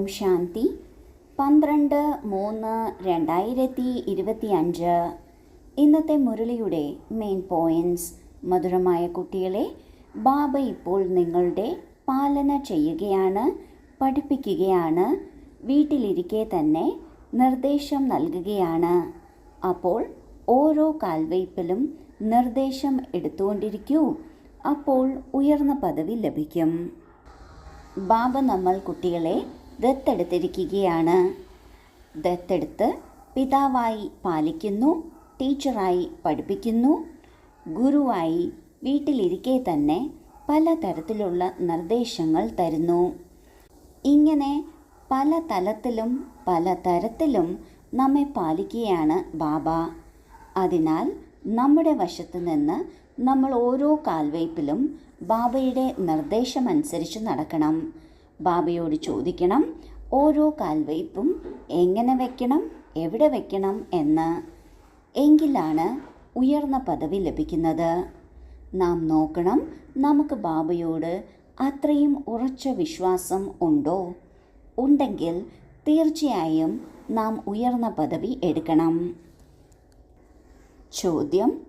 ഓം ശാന്തി. പന്ത്രണ്ട് മൂന്ന് രണ്ടായിരത്തി ഇരുപത്തി അഞ്ച് ഇന്നത്തെ മുരളിയുടെ മെയിൻ പോയിന്റ്സ് മധുരമായ കുട്ടികളെ ബാബ ഇപ്പോൾ നിങ്ങളുടെ പാലന ചെയ്യുകയാണ് പഠിപ്പിക്കുകയാണ് വീട്ടിലിരിക്കെ തന്നെ നിർദ്ദേശം നൽകുകയാണ്. അപ്പോൾ ഓരോ കാൽവയ്പിലും നിർദ്ദേശം എടുത്തുകൊണ്ടിരിക്കൂ. അപ്പോൾ ഉയർന്ന പദവി ലഭിക്കും. ബാബ നമ്മൾ കുട്ടികളെ ദത്തെടുത്തിരിക്കുകയാണ്. ദത്തെടുത്ത് പിതാവായി പാലിക്കുന്നു ടീച്ചറായി പഠിപ്പിക്കുന്നു ഗുരുവായി വീട്ടിലിരിക്കെ തന്നെ പലതരത്തിലുള്ള നിർദ്ദേശങ്ങൾ തരുന്നു. ഇങ്ങനെ പല തലത്തിലും പല തരത്തിലും നമ്മെ പാലിക്കുകയാണ് ബാബ. അതിനാൽ നമ്മുടെ വശത്ത് നിന്ന് നമ്മൾ ഓരോ കാൽവയ്പിലും ബാബയുടെ നിർദ്ദേശമനുസരിച്ച് നടക്കണം. ബാബയോട് ചോദിക്കണം ഓരോ കാൽവയ്പും എങ്ങനെ വയ്ക്കണം എവിടെ വയ്ക്കണം എന്ന്? എങ്കിലാണ് ഉയർന്ന പദവി ലഭിക്കുന്നത്. നാം നോക്കണം നമുക്ക് ബാബയോട് അത്രയും ഉറച്ച വിശ്വാസം ഉണ്ടോ? ഉണ്ടെങ്കിൽ തീർച്ചയായും നാം ഉയർന്ന പദവി എടുക്കണം. ചോദ്യം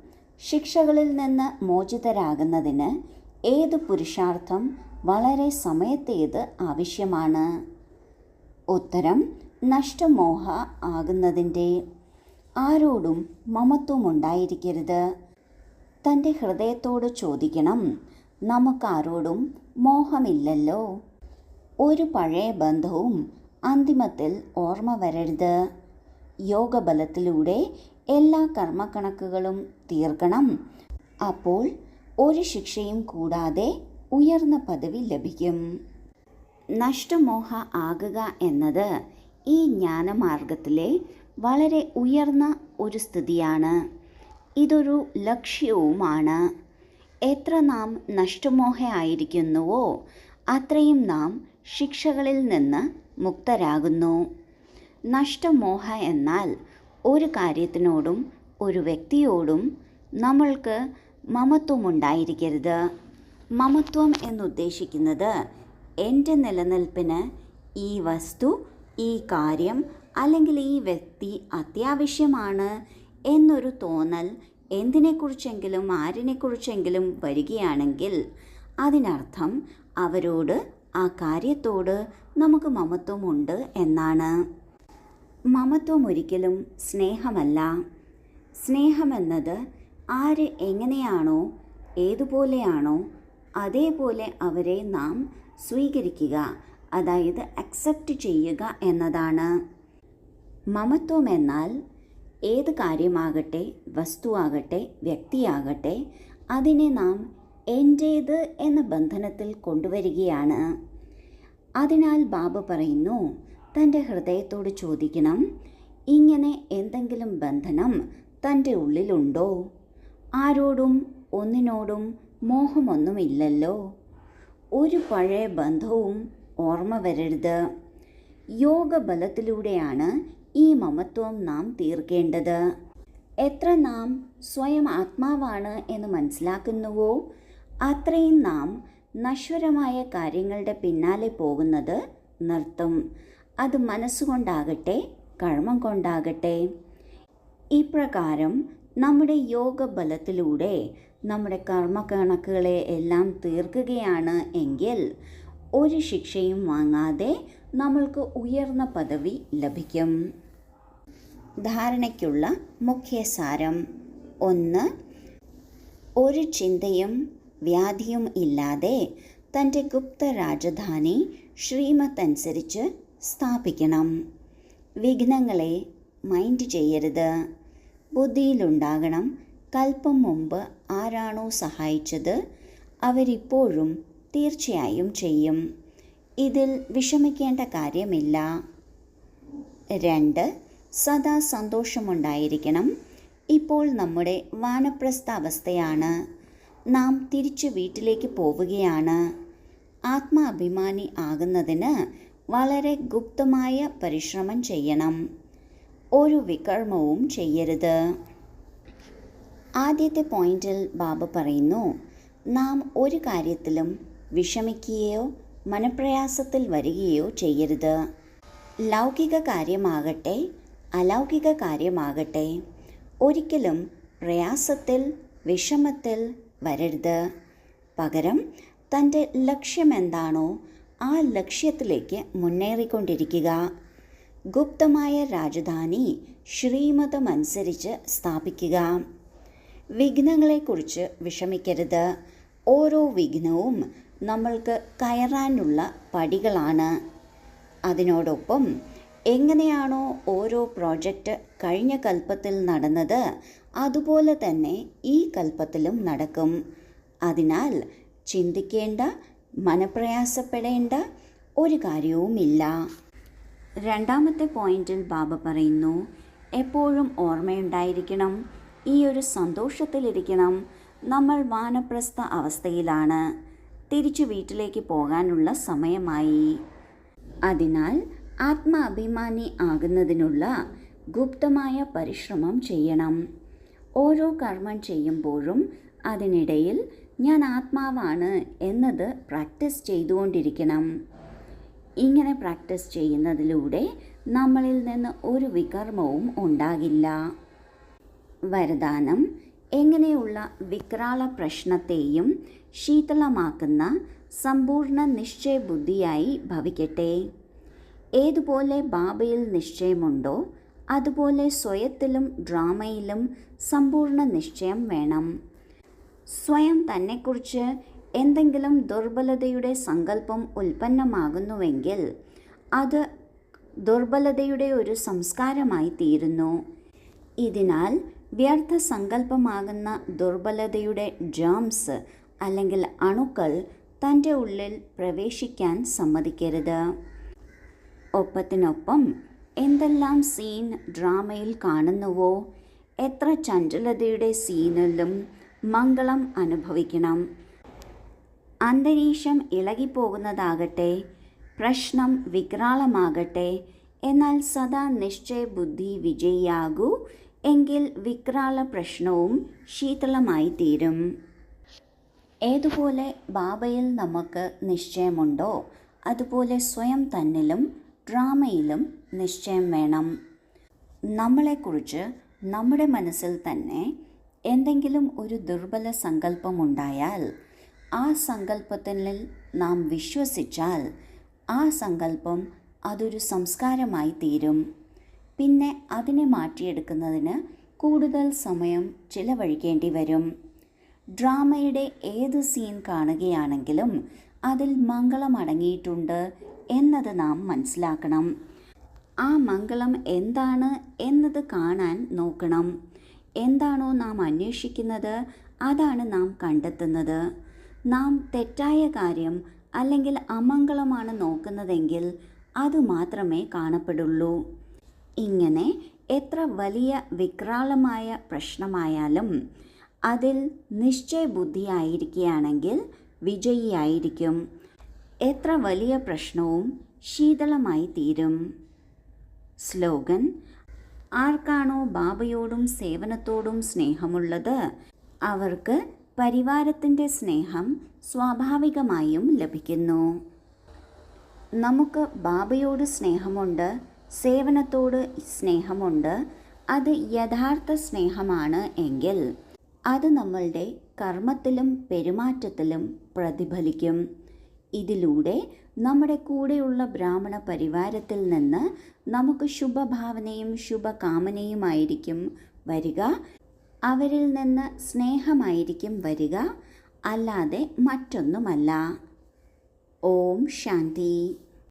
ശിക്ഷകളിൽ നിന്ന് മോചിതരാകുന്നതിന് ഏത് പുരുഷാർത്ഥം വളരെ സമയത്തേത് ആവശ്യമാണ്? ഉത്തരം നഷ്ടമോഹ ആകുന്നതിന്റെ ആരോടും മമത്വം ഉണ്ടായിരിക്കരുത്. തന്റെ ഹൃദയത്തോട് ചോദിക്കണം നമുക്കാരോടും മോഹമില്ലല്ലോ. ഒരു പഴയ ബന്ധവും അന്തിമത്തിൽ ഓർമ്മ വരരുത്. യോഗബലത്തിലൂടെ എല്ലാ കർമ്മക്കണക്കുകളും തീർക്കണം. അപ്പോൾ ഒരു ശിക്ഷയും കൂടാതെ ഉയർന്ന പദവി ലഭിക്കും. നഷ്ടമോഹ ആകുക എന്നത് ഈ ജ്ഞാനമാർഗത്തിലെ വളരെ ഉയർന്ന ഒരു സ്ഥിതിയാണ്. ഇതൊരു ലക്ഷ്യവുമാണ്. എത്ര നാം നഷ്ടമോഹ ആയിരിക്കുന്നുവോ അത്രയും നാം ശിക്ഷകളിൽ നിന്ന് മുക്തരാകുന്നു. നഷ്ടമോഹ എന്നാൽ ഒരു കാര്യത്തിനോടും ഒരു വ്യക്തിയോടും നമ്മൾക്ക് മമത്വമുണ്ടായിരിക്കരുത്. മമത്വം എന്നുദ്ദേശിക്കുന്നത് എന്റെ നിലനിൽപ്പിന് ഈ വസ്തു ഈ കാര്യം അല്ലെങ്കിൽ ഈ വ്യക്തി അത്യാവശ്യമാണ് എന്നൊരു തോന്നൽ എന്തിനെക്കുറിച്ചെങ്കിലും ആരിനെക്കുറിച്ചെങ്കിലും വരികയാണെങ്കിൽ അതിനർത്ഥം അവരോട് ആ കാര്യത്തോട് നമുക്ക് മമത്വമുണ്ട് എന്നാണ്. മമത്വം ഒരിക്കലും സ്നേഹമല്ല. സ്നേഹമെന്നത് ആര് എങ്ങനെയാണോ ഏതുപോലെയാണോ അതേപോലെ അവരെ നാം സ്വീകരിക്കുക അതായത് അക്സെപ്റ്റ് ചെയ്യുക എന്നതാണ്. മമത്വം എന്നാൽ ഏത് കാര്യമാകട്ടെ വസ്തുവാകട്ടെ വ്യക്തിയാകട്ടെ അതിനെ നാം എന്റേത് എന്ന ബന്ധനത്തിൽ കൊണ്ടുവരികയാണ്. അതിനാൽ ബാബ പറയുന്നു തന്റെ ഹൃദയത്തോട് ചോദിക്കണം ഇങ്ങനെ എന്തെങ്കിലും ബന്ധനം തന്റെ ഉള്ളിലുണ്ടോ? ആരോടും ഒന്നിനോടും മോഹമൊന്നുമില്ലല്ലോ. ഒരു പഴയ ബന്ധവും ഓർമ്മ വരരുത്. യോഗബലത്തിലൂടെയാണ് ഈ മമത്വം നാം തീർക്കേണ്ടത്. എത്ര നാം സ്വയം ആത്മാവാണ് എന്ന് മനസ്സിലാക്കുന്നുവോ അത്രയും നാം നശ്വരമായ കാര്യങ്ങളുടെ പിന്നാലെ പോകുന്നത് നിർത്തും. അത് മനസ്സുകൊണ്ടാകട്ടെ കർമ്മം കൊണ്ടാകട്ടെ. ഇപ്രകാരം നമ്മുടെ യോഗബലത്തിലൂടെ നമ്മുടെ കർമ്മ കണക്കുകളെ എല്ലാം തീർക്കുകയാണ് എങ്കിൽ ഒരു ശിക്ഷയും വാങ്ങാതെ നമ്മൾക്ക് ഉയർന്ന പദവി ലഭിക്കും. ധാരണയ്ക്കുള്ള മുഖ്യസാരം. ഒന്ന് ഒരു ചിന്തയും വ്യാധിയും ഇല്ലാതെ തന്റെ ഗുപ്ത രാജധാനി ശ്രീമത്തനുസരിച്ച് സ്ഥാപിക്കണം. വിഘ്നങ്ങളെ മൈൻഡ് ചെയ്യരുത്. ബുദ്ധിയിലുണ്ടാകണം കൽപ്പം മുമ്പ് ആരാണോ സഹായിച്ചത് അവരിപ്പോഴും തീർച്ചയായും ചെയ്യും. ഇതിൽ വിഷമിക്കേണ്ട കാര്യമില്ല. രണ്ട് സദാ സന്തോഷമുണ്ടായിരിക്കണം. ഇപ്പോൾ നമ്മുടെ വാനപ്രസ്ഥ അവസ്ഥയാണ് നാം തിരിച്ചു വീട്ടിലേക്ക് പോവുകയാണ്. ആത്മാഭിമാനി ആകുന്നതിന് വളരെ ഗുപ്തമായ പരിശ്രമം ചെയ്യണം. ഒരു വികർമ്മവും ചെയ്യരുത്. ആദ്യത്തെ പോയിന്റിൽ ബാബ പറയുന്നു നാം ഒരു കാര്യത്തിലും വിഷമിക്കുകയോ മനപ്രയാസത്തിൽ വരികയോ ചെയ്യരുത്. ലൗകിക കാര്യമാകട്ടെ അലൗകിക കാര്യമാകട്ടെ ഒരിക്കലും പ്രയാസത്തിൽ വിഷമത്തിൽ വരരുത്. പകരം തന്റെ ലക്ഷ്യമെന്താണോ ആ ലക്ഷ്യത്തിലേക്ക് മുന്നേറിക്കൊണ്ടിരിക്കുക. ഗുപ്തമായ രാജധാനി ശ്രീമതമനുസരിച്ച് സ്ഥാപിക്കുക. വിഘ്നങ്ങളെക്കുറിച്ച് വിഷമിക്കരുത്. ഓരോ വിഘ്നവും നമ്മൾക്ക് കയറാനുള്ള പടികളാണ്. അതിനോടൊപ്പം എങ്ങനെയാണോ ഓരോ പ്രോജക്റ്റ് കഴിഞ്ഞ കൽപ്പത്തിൽ നടന്നത് അതുപോലെ തന്നെ ഈ കൽപ്പത്തിലും നടക്കും. അതിനാൽ ചിന്തിക്കേണ്ട മനപ്രയാസപ്പെടേണ്ട ഒരു കാര്യവുമില്ല. രണ്ടാമത്തെ പോയിന്റിൽ ബാബ പറയുന്നു എപ്പോഴും ഓർമ്മയുണ്ടായിരിക്കണം. ഈ ഒരു സന്തോഷത്തിലിരിക്കണം. നമ്മൾ വാനപ്രസ്ഥ അവസ്ഥയിലാണ്. തിരിച്ചു വീട്ടിലേക്ക് പോകാനുള്ള സമയമായി. അതിനാൽ ആത്മാഭിമാനി ആകുന്നതിനുള്ള ഗുപ്തമായ പരിശ്രമം ചെയ്യണം. ഓരോ കർമ്മം ചെയ്യുമ്പോഴും അതിനിടയിൽ ഞാൻ ആത്മാവാണ് എന്നത് പ്രാക്ടീസ് ചെയ്തുകൊണ്ടിരിക്കണം. ഇങ്ങനെ പ്രാക്ടീസ് ചെയ്യുന്നതിലൂടെ നമ്മളിൽ നിന്ന് ഒരു വികർമ്മവും ഉണ്ടാകില്ല. വരദാനം എങ്ങനെയുള്ള വിക്രാള പ്രശ്നത്തെയും ശീതളമാക്കുന്ന സമ്പൂർണ നിശ്ചയബുദ്ധിയായി ഭവിക്കട്ടെ. ഏതുപോലെ ബാബയിൽ നിശ്ചയമുണ്ടോ അതുപോലെ സ്വയത്തിലും ഡ്രാമയിലും സമ്പൂർണ നിശ്ചയം വേണം. സ്വയം തന്നെക്കുറിച്ച് എന്തെങ്കിലും ദുർബലതയുടെ സങ്കല്പം ഉൽപ്പന്നമാകുന്നുവെങ്കിൽ അത് ദുർബലതയുടെ ഒരു സംസ്കാരമായി തീരുന്നു ഇതിനാൽ വ്യർത്ഥ സങ്കല്പമാകുന്ന ദുർബലതയുടെ ജേംസ് അല്ലെങ്കിൽ അണുക്കൾ തന്റെ ഉള്ളിൽ പ്രവേശിക്കാൻ സമ്മതിക്കരുത്. ഒപ്പത്തിനൊപ്പം എന്തെല്ലാം സീൻ ഡ്രാമയിൽ കാണുന്നുവോ എത്ര ചഞ്ചലതയുടെ സീനിലും മംഗളം അനുഭവിക്കണം. അന്തരീക്ഷം ഇളകിപ്പോകുന്നതാകട്ടെ പ്രശ്നം വികരാളമാകട്ടെ എന്നാൽ സദാ നിശ്ചയബുദ്ധി വിജയിയാകൂ എങ്കിൽ വിക്രാള പ്രശ്നവും ശീതളമായി തീരും ഏതുപോലെ ബാബയിൽ നമുക്ക് നിശ്ചയമുണ്ടോ അതുപോലെ സ്വയം തന്നിലും ഡ്രാമയിലും നിശ്ചയം വേണം. നമ്മളെക്കുറിച്ച് നമ്മുടെ മനസ്സിൽ തന്നെ എന്തെങ്കിലും ഒരു ദുർബല സങ്കല്പമുണ്ടായാൽ ആ സങ്കല്പത്തിൽ നാം വിശ്വസിച്ചാൽ ആ സങ്കല്പം അതൊരു സംസ്കാരമായി തീരും പിന്നെ അതിനെ മാറ്റിയെടുക്കുന്നതിന് കൂടുതൽ സമയം ചിലവഴിക്കേണ്ടി വരും. ഡ്രാമയുടെ ഏത് സീൻ കാണുകയാണെങ്കിലും അതിൽ മംഗളം അടങ്ങിയിട്ടുണ്ട് എന്നത് നാം മനസ്സിലാക്കണം. ആ മംഗളം എന്താണ് എന്നത് കാണാൻ നോക്കണം. എന്താണോ നാം അന്വേഷിക്കുന്നത് അതാണ് നാം കണ്ടെത്തുന്നത്. നാം തെറ്റായ കാര്യം അല്ലെങ്കിൽ അമംഗളമാണ് നോക്കുന്നതെങ്കിൽ അത് മാത്രമേ കാണപ്പെടുള്ളൂ. ഇങ്ങനെ എത്ര വലിയ വിക്രാളമായ പ്രശ്നമായാലും അതിൽ നിശ്ചയബുദ്ധിയായിരിക്കുകയാണെങ്കിൽ വിജയിയായിരിക്കും. എത്ര വലിയ പ്രശ്നവും ശീതളമായി തീരും. സ്ലോഗൻ ആർക്കാണോ ബാബയോടും സേവനത്തോടും സ്നേഹമുള്ളത് അവർക്ക് പരിവാരത്തിന്റെ സ്നേഹം സ്വാഭാവികമായും ലഭിക്കുന്നു. നമുക്ക് ബാബയോട് സ്നേഹമുണ്ട് സേവനത്തോട് സ്നേഹമുണ്ട്. അത് യഥാർത്ഥ സ്നേഹമാണ് എങ്കിൽ അത് നമ്മളുടെ കർമ്മത്തിലും പെരുമാറ്റത്തിലും പ്രതിഫലിക്കും. ഇതിലൂടെ നമ്മുടെ കൂടെയുള്ള ബ്രാഹ്മണ പരിവാരത്തിൽ നിന്ന് നമുക്ക് ശുഭഭാവനയും ശുഭകാമനയുമായിരിക്കും വരിക. അവരിൽ നിന്ന് സ്നേഹമായിരിക്കും വരിക. അല്ലാതെ മറ്റൊന്നുമല്ല. ഓം ശാന്തി.